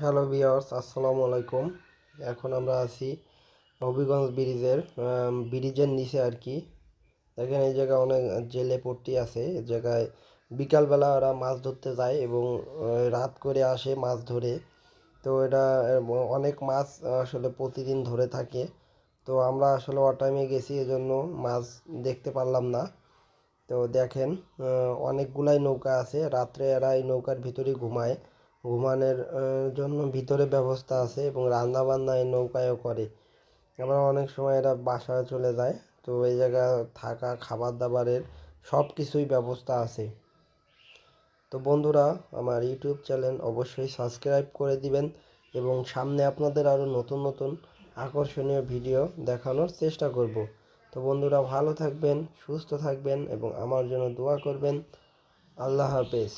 Hello viewers আসসালামু আলাইকুম। এখন আমরা আছি হবিগঞ্জ ব্রিজের ব্রিজের নিচে আর কি। দেখেন এই জায়গায় অনেক জেলে পট্টি আছে। এই জায়গায় বিকালবেলা ওরা মাছ ধরতে যায় এবং রাত করে আসে মাছ ধরে। তো এটা অনেক মাছ আসলে প্রতিদিন ধরে থাকে। তো আমরা আসলে টাইমে গেছি, এজন্য মাছ দেখতে পারলাম না। তো দেখেন অনেকগুলাই নৌকা আছে। রাত্রে এরা এই নৌকার ভিতরেই ঘুমায়। ঘুমানোর জন্য ভিতরে ব্যবস্থা আছে এবং রান্না বান্না এই নৌকায়ও করে। আবার অনেক সময় এরা বাসায় চলে যায়, তো এই জায়গা থাকা খাবার দাবারের সব কিছুই ব্যবস্থা আছে। তো বন্ধুরা, আমার ইউটিউব চ্যানেল অবশ্যই সাবস্ক্রাইব করে দিবেন এবং সামনে আপনাদের আরও নতুন নতুন আকর্ষণীয় ভিডিও দেখানোর চেষ্টা করব। তো বন্ধুরা, ভালো থাকবেন, সুস্থ থাকবেন এবং আমার জন্য দোয়া করবেন। আল্লাহ হাফেজ।